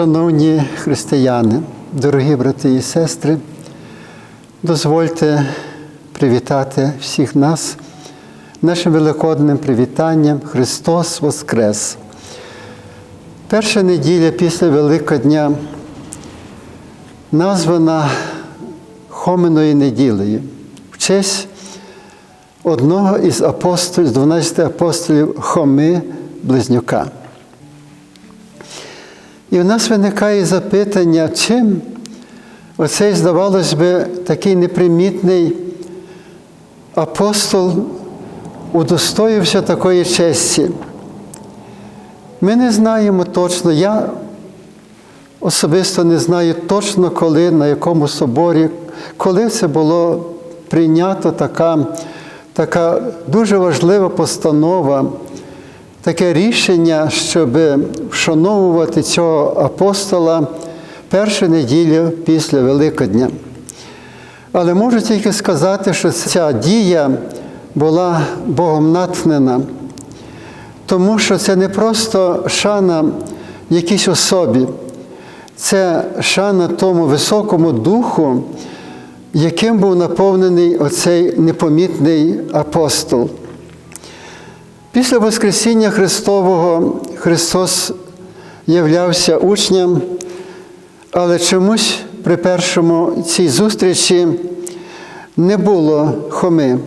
Шановні християни, дорогі брати і сестри, дозвольте привітати всіх нас нашим великодним привітанням Христос Воскрес. Перша неділя після Великодня названа Хоменою неділею в честь одного із апостолів, 12 апостолів Хоми Близнюка. І в нас виникає запитання, чим оцей, здавалось би, такий непримітний апостол удостоївся такої честі. Ми не знаємо точно, я особисто не знаю точно, коли, на якому соборі, коли це було прийнято така, така дуже важлива постанова таке рішення, щоб вшановувати цього апостола першу неділю після Великодня. Але можу тільки сказати, що ця дія була Богом натхнена, тому що це не просто шана якійсь особі, це шана тому високому духу, яким був наповнений оцей непомітний апостол. Після Воскресіння Христового Христос являвся учням, але чомусь при першому цій зустрічі не було Хоми.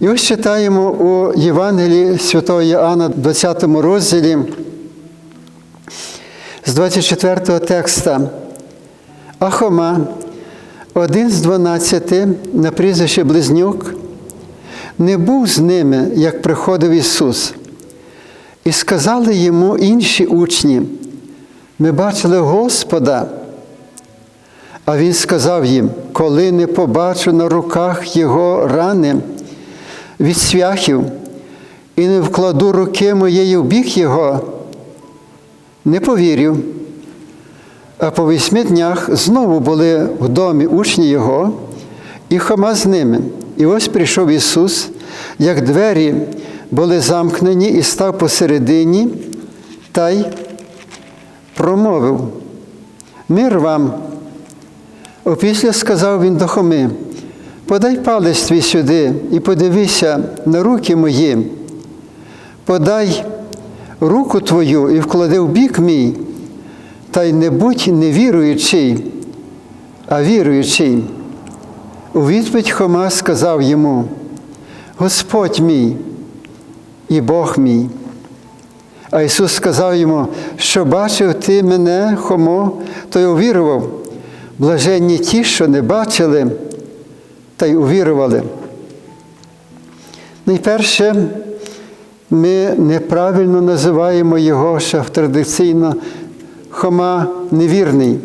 І ось читаємо у Євангелії святого Іоанна, 20 розділі з 24 текста. А Хома, один з дванадцяти на прізвище Близнюк, не був з ними, як приходив Ісус. І сказали йому інші учні, ми бачили Господа. А Він сказав їм, коли не побачу на руках Його рани від свяхів і не вкладу руки моєї в бік Його, не повірю. А по вісьми днях знову були в домі учні Його, і Хома з ними. І ось прийшов Ісус, як двері були замкнені, і став посередині та й промовив: Мир вам. Опісля сказав він до Хоми, подай палець твій сюди і подивися на руки мої, подай руку твою і вклади в бік мій, та й не будь невіруючий, а віруючий. У відповідь Хома сказав йому, Господь мій і Бог мій. А Ісус сказав йому, що бачив ти мене, Хомо, то й увірував. Блаженні ті, що не бачили, та й увірували. Найперше, ми неправильно називаємо його, що традиційно Хома невірний.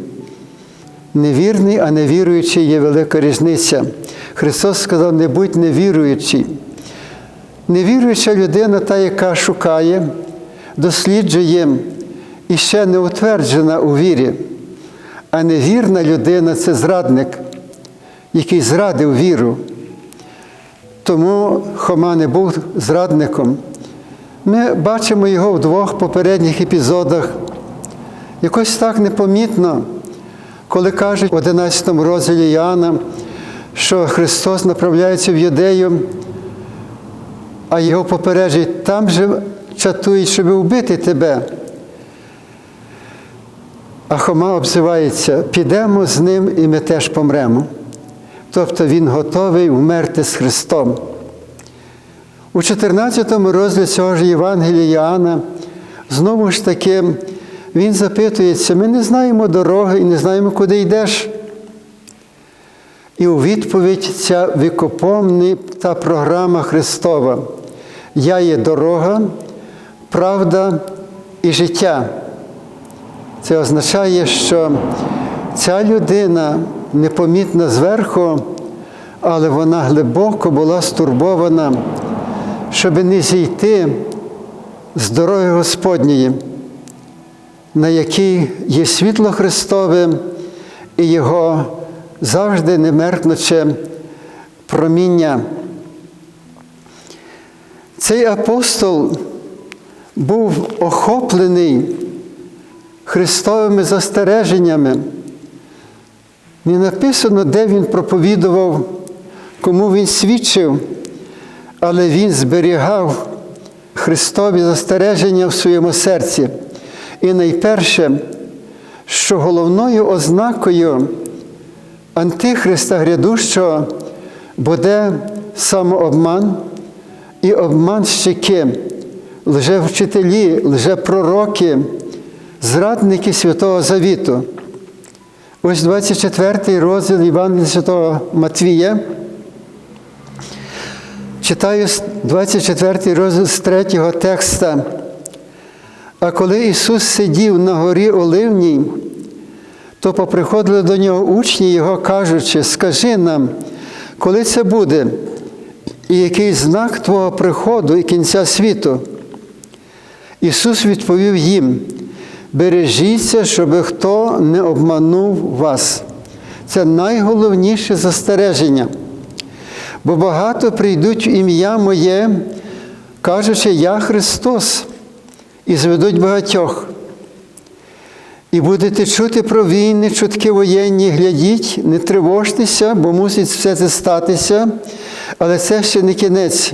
Невірний, а невіруючий є велика різниця. Христос сказав, не будь невіруючий. Невіруюча людина, та, яка шукає, досліджує і ще не утверджена у вірі. А невірна людина це зрадник, який зрадив віру. Тому Хома не був зрадником. Ми бачимо його в двох попередніх епізодах. Якось так непомітно коли кажуть в 11 розділі Іоанна, що Христос направляється в Юдею, а його попереджують, там же чатують, щоб вбити тебе. А Хома обзивається, підемо з ним і ми теж помремо. Тобто він готовий вмерти з Христом. У 14 розділі цього ж Євангелія Іоанна знову ж таки він запитується, ми не знаємо дороги і не знаємо, куди йдеш. І у відповідь ця вікопомна та програма Христова. Я є дорога, правда і життя. Це означає, що ця людина непомітна зверху, але вона глибоко була стурбована, щоб не зійти з дороги Господньої на якій є світло Христове і Його завжди немеркнуче проміння. Цей апостол був охоплений Христовими застереженнями. Не написано, де він проповідував, кому він свідчив, але він зберігав Христові застереження в своєму серці. І найперше, що головною ознакою Антихриста грядущого буде самообман і обманщики, лжевчителі, лжепророки, зрадники Святого Завіту. Ось 24 розділ Євангелія Святого Матвія. Читаю 24 розділ з 3 текста. А коли Ісус сидів на горі Оливній, то поприходили до нього учні Його, кажучи, скажи нам, коли це буде, і який знак Твого приходу і кінця світу? Ісус відповів їм: бережіться, щоб хто не обманув вас. Це найголовніше застереження. Бо багато прийдуть в ім'я Моє, кажучи, Я Христос, і зведуть багатьох. І будете чути про війни, чутки воєнні, глядіть, не тривожтеся, бо мусить все це статися, але це ще не кінець.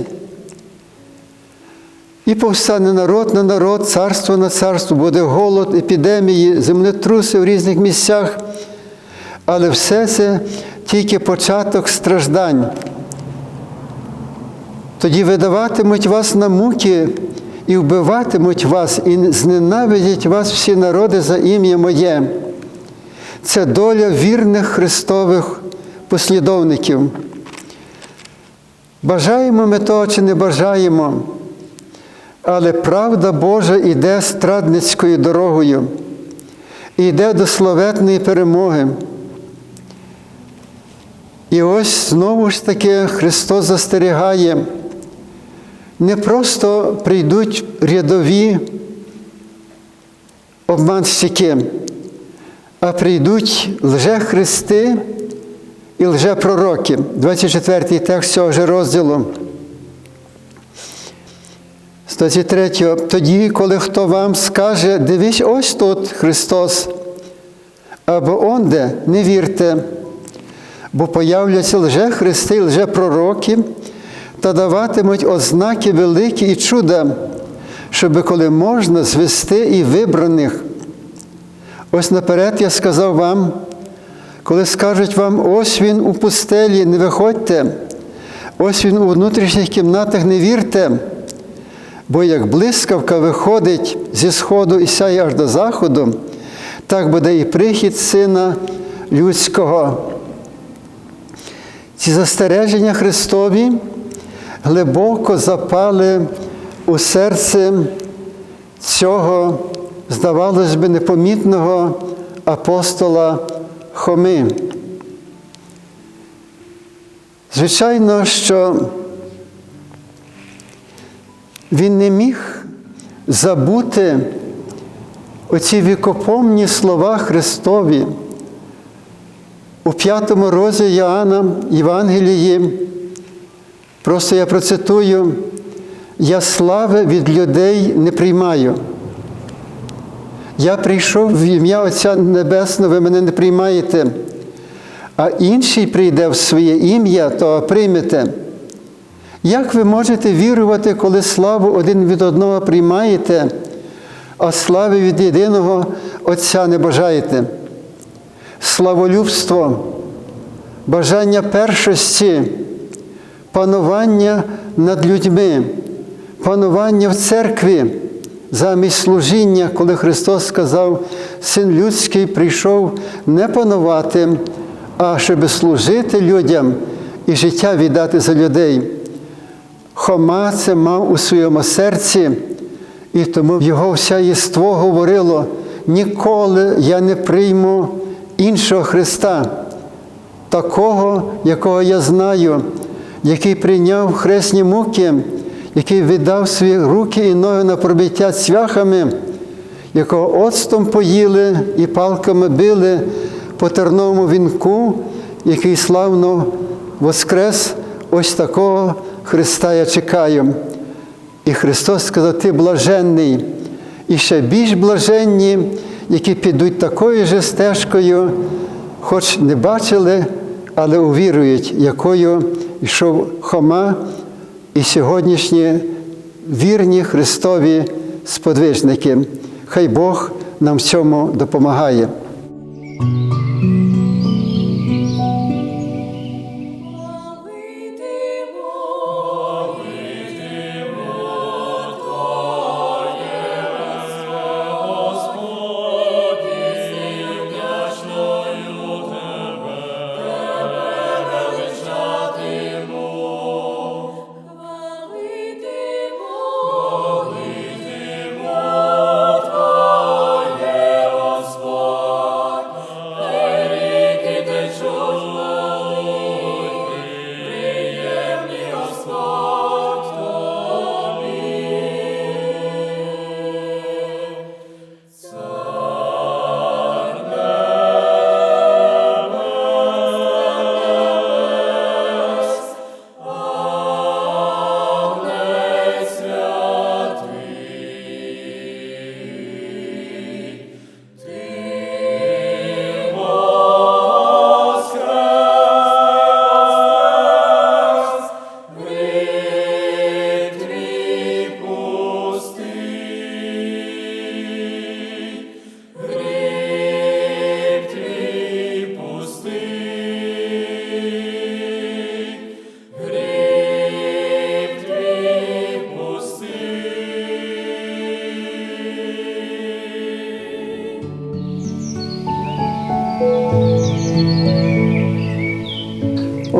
І повстане народ на народ, царство на царство, буде голод, епідемії, землетруси в різних місцях. Але все це тільки початок страждань. Тоді видаватимуть вас на муки і вбиватимуть вас, і зненавидять вас всі народи за ім'я Моє. Це доля вірних Христових послідовників. Бажаємо ми того чи не бажаємо, але правда Божа йде страдницькою дорогою, йде до славетної перемоги. І ось знову ж таки Христос застерігає не просто прийдуть рядові обманщики, а прийдуть лжехристи і лжепророки. 24 й текст цього ж розділу. 123. Тоді, коли хто вам скаже, дивись, ось тут Христос, або онде, не вірте, бо появляться лжехристи, лжепророки, та даватимуть ознаки великі і чуда, щоб коли можна звести і вибраних. Ось наперед я сказав вам, коли скажуть вам, ось він у пустелі, не виходьте, ось він у внутрішніх кімнатах не вірте, бо як блискавка виходить зі сходу і сяє аж до заходу, так буде і прихід Сина Людського. Ці застереження Христові глибоко запали у серце цього, здавалось би, непомітного апостола Хоми. Звичайно, що він не міг забути оці вікопомні слова Христові. У п'ятому розі Іоанна Євангелії, просто я процитую, я слави від людей не приймаю. Я прийшов в ім'я Отця Небесного, ви мене не приймаєте, а інший прийде в своє ім'я, то приймете. Як ви можете вірувати, коли славу один від одного приймаєте, а слави від єдиного Отця не бажаєте? Славолюбство, бажання першості, панування над людьми, панування в церкві замість служіння, коли Христос сказав, Син людський прийшов не панувати, а щоб служити людям і життя віддати за людей. Хома це мав у своєму серці, і тому його вся єство говорило: ніколи я не прийму іншого Христа, такого, якого я знаю, який прийняв хресні муки, який віддав свої руки і ноги на пробиття цвяхами, якого оцтом поїли і палками били по терновому вінку, який славно воскрес, ось такого Христа я чекаю. І Христос сказав, ти блаженний, і ще більш блаженні які підуть такою же стежкою, хоч не бачили, але увірують, якою йшов Хома і сьогоднішні вірні Христові сподвижники. Хай Бог нам в цьому допомагає.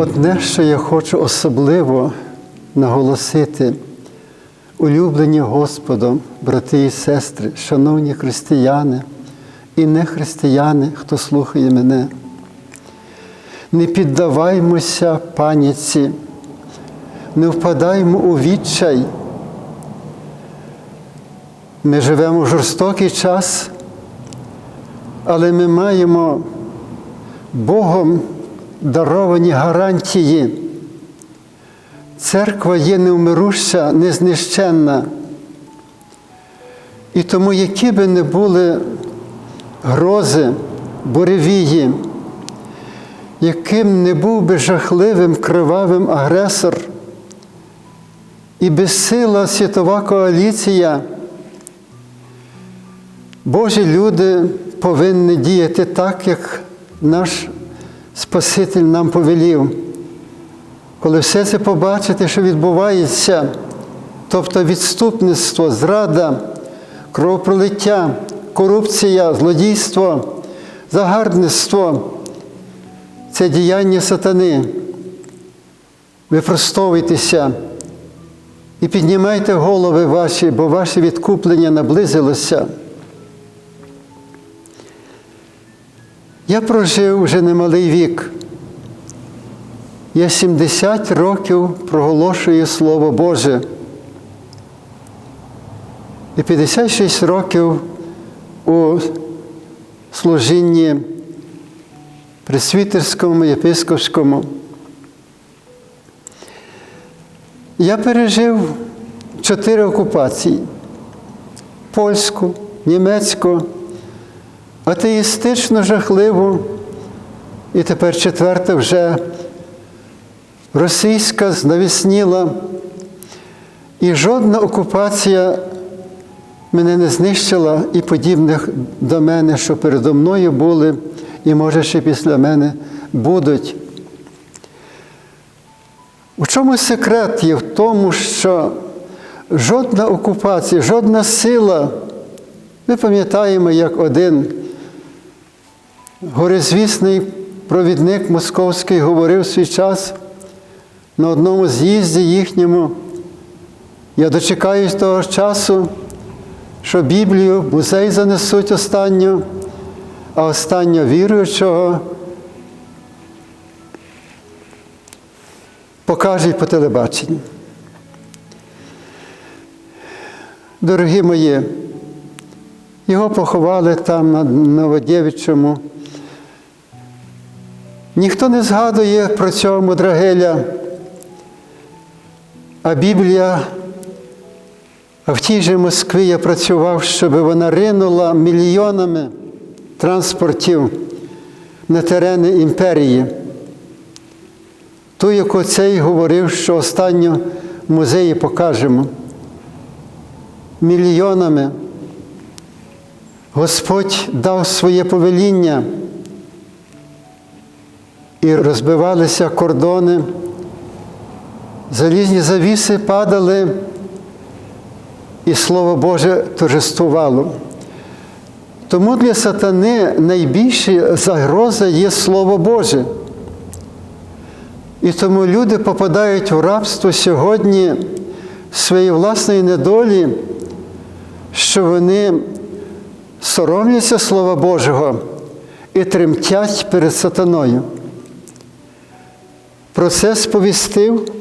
Одне, що я хочу особливо наголосити, улюблені Господом, брати і сестри, шановні християни і не християни, хто слухає мене, не піддаваймося паніці, не впадаймо у відчай. Ми живемо в жорстокий час, але ми маємо Богом даровані гарантії. Церква є невмируща, незнищенна. І тому, які би не були грози, буревії, яким не був би жахливим кривавим агресор, і безсила світова коаліція, Божі люди повинні діяти так, як наш Спаситель нам повелів. Коли все це побачите, що відбувається, тобто відступництво, зрада, кровопролиття, корупція, злодійство, загарбництво це діяння сатани. Випростовуйтеся і піднімайте голови ваші, бо ваше відкуплення наблизилося. Я прожив вже немалий вік. Я 70 років проголошую Слово Боже. І 56 років у служінні пресвітерському, єпископському. Я пережив чотири окупації: польську, німецьку, атеїстично жахливу, і тепер четверта вже російська знавісніла. І жодна окупація мене не знищила і подібних до мене, що передо мною були, і, може, ще після мене будуть. У чому секрет є в тому, що жодна окупація, жодна сила, ми пам'ятаємо, як один горизвісний провідник московський говорив свій час на одному з'їзді їхньому. Я дочекаюсь того часу, що Біблію в музей занесуть останню, а останнього віруючого покажуть по телебаченню. Дорогі мої, його поховали там на Новодєвичому. Ніхто не згадує про цього мудрагеля, а Біблія, в тій же Москві я працював, щоб вона ринула мільйонами транспортів на терени імперії. Ту, яку цей говорив, що останню в музеї покажемо. Мільйонами Господь дав своє повеління і розбивалися кордони, залізні завіси падали, і Слово Боже торжествувало. Тому для сатани найбільша загроза є Слово Боже. І тому люди попадають в рабство сьогодні своєї власної недолі, що вони соромляться Слова Божого і тремтять перед сатаною. Про це сповістив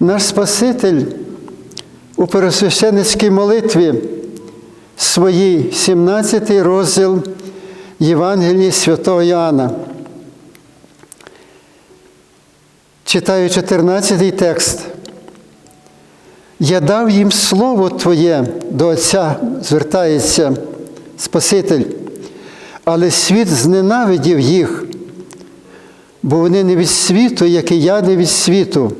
наш Спаситель у пересвященницькій молитві своїй 17 розділ Євангелії святого Іоанна. Читаю 14 текст. Я дав їм слово Твоє до Отця, звертається Спаситель, але світ зненавидів їх, бо вони не від світу, як і я не від світу.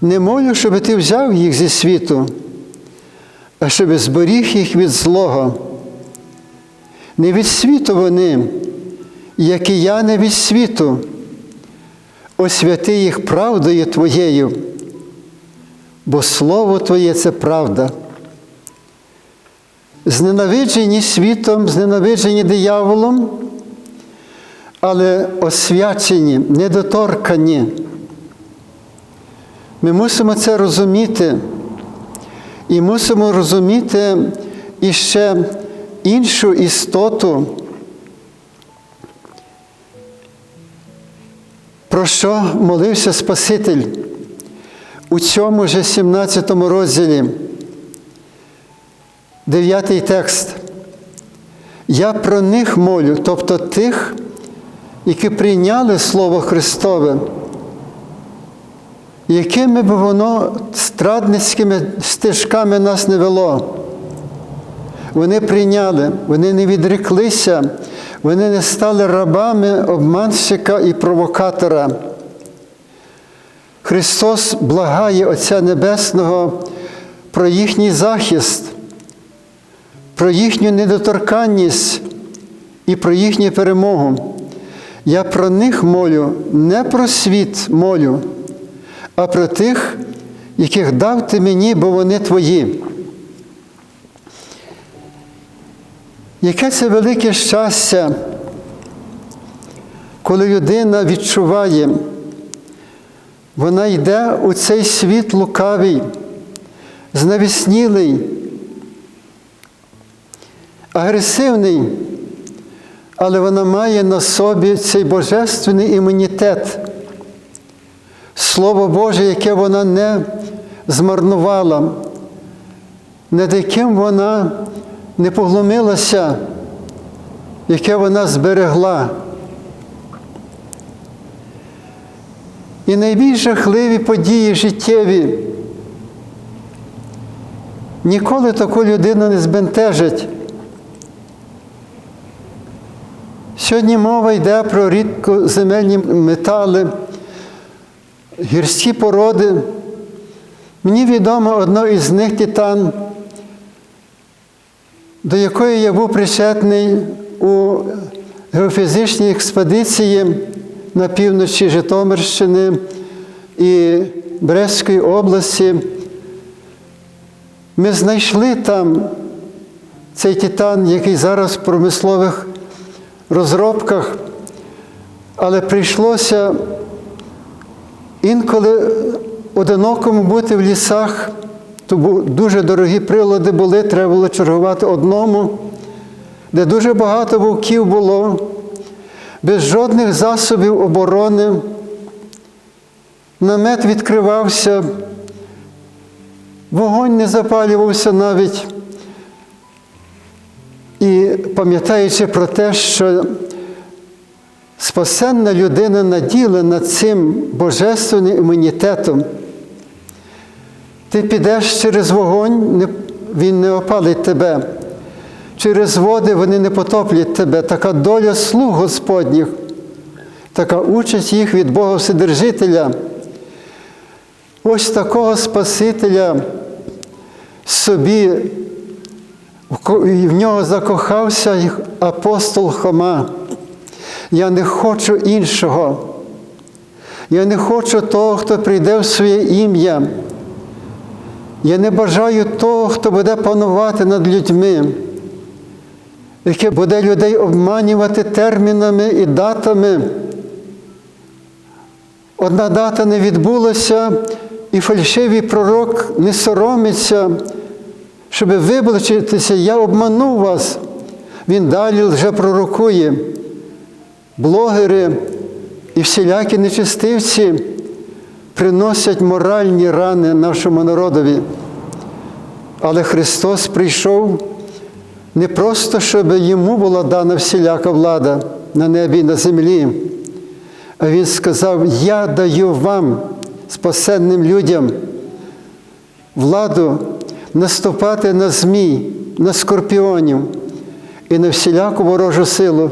Не молю, щоб ти взяв їх зі світу, а щоб зберіг їх від злого. Не від світу вони, як і я не від світу. Освяти їх правдою Твоєю, бо Слово Твоє це правда. Зненавиджені світом, зненавиджені дияволом, але освячені, недоторкані. Ми мусимо це розуміти і мусимо розуміти іще іншу істоту, про що молився Спаситель у цьому же 17 розділі. Дев'ятий текст. Я про них молю, тобто тих, які прийняли Слово Христове, якими б воно страдницькими стежками нас не вело. Вони прийняли, вони не відреклися, вони не стали рабами обманщика і провокатора. Христос благає Отця Небесного про їхній захист, про їхню недоторканність і про їхню перемогу. Я про них молю, не про світ молю, а про тих, яких дав ти мені, бо вони твої. Яке це велике щастя, коли людина відчуває, вона йде у цей світ лукавий, знавіснілий, агресивний, але вона має на собі цей божественний імунітет, Слово Боже, яке вона не змарнувала, над яким вона не поглумилася, яке вона зберегла. І найбільш жахливі події життєві ніколи таку людину не збентежать. Сьогодні мова йде про рідкоземельні метали, гірські породи. Мені відомо одно із них титан, до якої я був причетний у геофізичній експедиції на півночі Житомирщини і Брестської області. Ми знайшли там цей титан, який зараз в промислових розробках, але прийшлося інколи одинокому бути в лісах, то дуже дорогі прилади були, треба було чергувати одному, де дуже багато вовків було, без жодних засобів оборони. Намет відкривався, вогонь не запалювався навіть. Пам'ятаючи про те, що спасенна людина наділена цим божественним імунітетом, ти підеш через вогонь, він не опалить тебе. через води вони не потоплять тебе. Така доля слуг Господніх, така участь їх від Бога Вседержителя. Ось такого Спасителя собі в нього закохався апостол Хома. Я не хочу іншого. Я не хочу того, хто прийде в своє ім'я. Я не бажаю того, хто буде панувати над людьми, яке буде людей обманювати термінами і датами. Одна дата не відбулася, і фальшивий пророк не соромиться, щоб виблачитися, я обманув вас. Він далі вже пророкує. Блогери і всілякі нечистивці приносять моральні рани нашому народові. Але Христос прийшов не просто, щоб йому була дана всіляка влада на небі і на землі, а Він сказав: Я даю вам, спасенним людям, владу наступати на змій, на скорпіонів і на всіляку ворожу силу,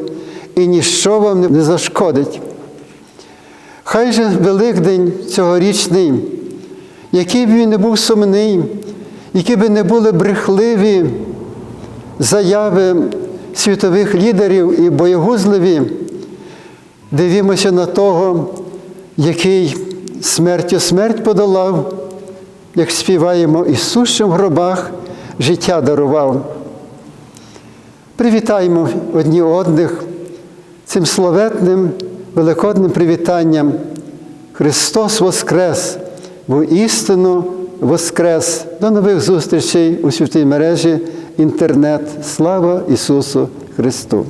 і ніщо вам не зашкодить. Хай же Великдень цьогорічний, який б він не був сумний, які б не були брехливі заяви світових лідерів і боєгузливі, дивімося на того, який смертю смерть подолав, як співаємо Ісус, в гробах життя дарував. Привітаємо одні одних цим словетним великодним привітанням. Христос Воскрес, бо істину Воскрес. До нових зустрічей у святій мережі інтернет. Слава Ісусу Христу!